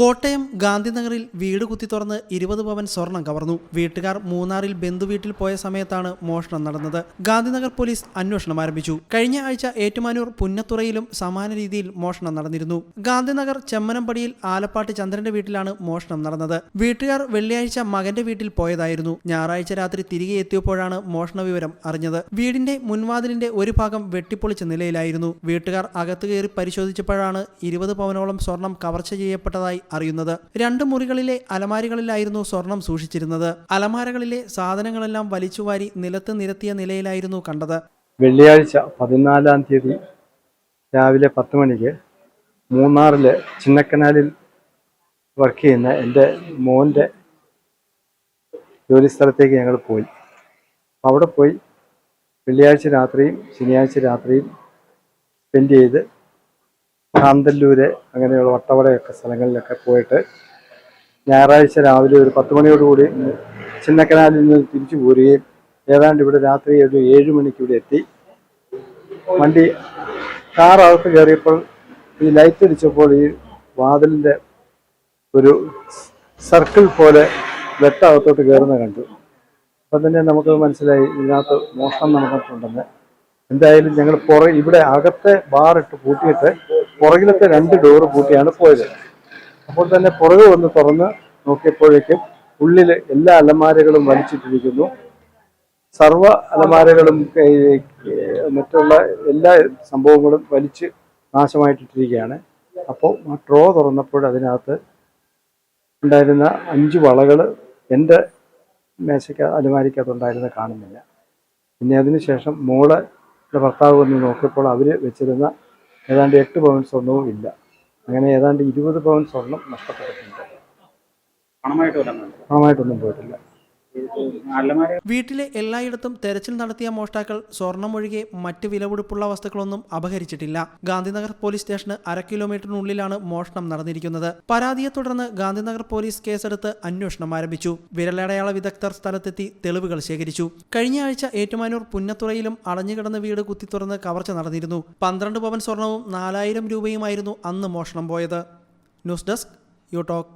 കോട്ടയം ഗാന്ധിനഗറിൽ വീട് കുത്തി തുറന്ന് ഇരുപത് പവൻ സ്വർണം കവർന്നു. വീട്ടുകാർ മൂന്നാറിൽ ബന്ധുവീട്ടിൽ പോയ സമയത്താണ് മോഷണം നടന്നത്. ഗാന്ധിനഗർ പോലീസ് അന്വേഷണം ആരംഭിച്ചു. കഴിഞ്ഞ ആഴ്ച ഏറ്റുമാനൂർ പുന്നത്തുറയിലും സമാന രീതിയിൽ മോഷണം നടന്നിരുന്നു. ഗാന്ധിനഗർ ചെമ്മനംപടിയിൽ ആലപ്പാട്ട് ചന്ദ്രന്റെ വീട്ടിലാണ് മോഷണം നടന്നത്. വീട്ടുകാർ വെള്ളിയാഴ്ച മകന്റെ വീട്ടിൽ പോയതായിരുന്നു. ഞായറാഴ്ച രാത്രി തിരികെ എത്തിയപ്പോഴാണ് മോഷണ വിവരം അറിഞ്ഞത്. വീടിന്റെ മുൻവാതിലിന്റെ ഒരു ഭാഗം വെട്ടിപ്പൊളിച്ച നിലയിലായിരുന്നു. വീട്ടുകാർ അകത്ത് കയറി പരിശോധിച്ചപ്പോഴാണ് ഇരുപത് പവനോളം സ്വർണം കവർച്ച ചെയ്യപ്പെട്ടതായി അറിയുന്നത്. രണ്ട് മുറികളിലെ അലമാരികളിലായിരുന്നു സ്വർണം സൂക്ഷിച്ചിരുന്നത്. അലമാരകളിലെ സാധനങ്ങളെല്ലാം വലിച്ചുവാരി നിലത്ത് നിരത്തിയ നിലയിലായിരുന്നു കണ്ടത്. വെള്ളിയാഴ്ച പതിനാലാം തീയതി രാവിലെ പത്ത് മണിക്ക് മൂന്നാറിൽ ചിന്നക്കനാലിൽ വർക്ക് ചെയ്യുന്ന എന്റെ മോന്റെ ജോലി സ്ഥലത്തേക്ക് ഞങ്ങൾ പോയി. അവിടെ പോയി വെള്ളിയാഴ്ച രാത്രിയും ശനിയാഴ്ച രാത്രിയും സ്പെൻഡ് ചെയ്ത് കാന്തല്ലൂര് അങ്ങനെയുള്ള വട്ടവടയൊക്കെ സ്ഥലങ്ങളിലൊക്കെ പോയിട്ട് ഞായറാഴ്ച രാവിലെ ഒരു പത്ത് മണിയോടുകൂടി ചിന്നക്കനാലിൽ നിന്ന് തിരിച്ചു പോരുകയും ഏതാണ്ട് ഇവിടെ രാത്രി ഒരു ഏഴ് മണിക്ക് ഇവിടെ എത്തി. വണ്ടി കാർ അകത്ത് കയറിയപ്പോൾ ഈ ലൈറ്റ് അടിച്ചപ്പോൾ ഈ വാതിലിന്റെ ഒരു സർക്കിൾ പോലെ വെട്ടകത്തോട്ട് കയറുന്ന കണ്ടു. അപ്പം തന്നെ നമുക്ക് മനസ്സിലായി ഇതിനകത്ത് മോഷണം നടന്നിട്ടുണ്ടെന്ന്. എന്തായാലും ഞങ്ങൾ പുറ ഇവിടെ അകത്തെ ബാറിട്ട് പൂട്ടിയിട്ട് പുറകിലത്തെ രണ്ട് ഡോറ് പൂട്ടിയാണ് പോയത്. അപ്പോൾ തന്നെ പുറകെ വന്ന് തുറന്ന് നോക്കിയപ്പോഴേക്കും ഉള്ളിൽ എല്ലാ അലമാരകളും വലിച്ചിട്ടിരിക്കുന്നു. സർവ അലമാരകളും മറ്റുള്ള എല്ലാ സംഭവങ്ങളും വലിച്ച് നാശമായിട്ടിട്ടിരിക്കുകയാണ് അപ്പോൾ ആ ട്രോ തുറന്നപ്പോൾ അതിനകത്ത് ഉണ്ടായിരുന്ന അഞ്ച് വളകൾ എന്റെ മേശയ്ക്ക് അലമാരിക്കകത്തുണ്ടായിരുന്ന കാണുന്നില്ല. പിന്നെ അതിനുശേഷം മോളെ ഭർത്താവ് വന്ന് നോക്കിയപ്പോൾ അവർ വെച്ചിരുന്ന ഏതാണ്ട് എട്ട് പവൻ സ്വർണവും ഇല്ല. അങ്ങനെ ഏതാണ്ട് ഇരുപത് പവൻ സ്വർണം നഷ്ടപ്പെട്ടിട്ടുണ്ട്. പണമായിട്ടൊന്നും പോയിട്ടില്ല. വീട്ടിലെ എല്ലായിടത്തും തെരച്ചിൽ നടത്തിയ മോഷ്ടാക്കൾ സ്വർണമൊഴികെ മറ്റ് വിലപിടിപ്പുള്ള വസ്തുക്കളൊന്നും അപഹരിച്ചിട്ടില്ല. ഗാന്ധിനഗർ പോലീസ് സ്റ്റേഷന് അര കിലോമീറ്ററിനുള്ളിലാണ് മോഷണം നടന്നിരിക്കുന്നത്. പരാതിയെ തുടർന്ന് ഗാന്ധിനഗർ പോലീസ് കേസെടുത്ത് അന്വേഷണം ആരംഭിച്ചു. വിരലടയാള വിദഗ്ധർ സ്ഥലത്തെത്തി തെളിവുകൾ ശേഖരിച്ചു. കഴിഞ്ഞ ആഴ്ച ഏറ്റുമാനൂർ പുന്നത്തുറയിലും അടഞ്ഞുകിടന്ന വീട് കുത്തിത്തുറന്ന് കവർച്ച നടന്നിരുന്നു. പന്ത്രണ്ട് പവൻ സ്വർണവും നാലായിരം രൂപയുമായിരുന്നു അന്ന് മോഷണം പോയത്. News desk you talk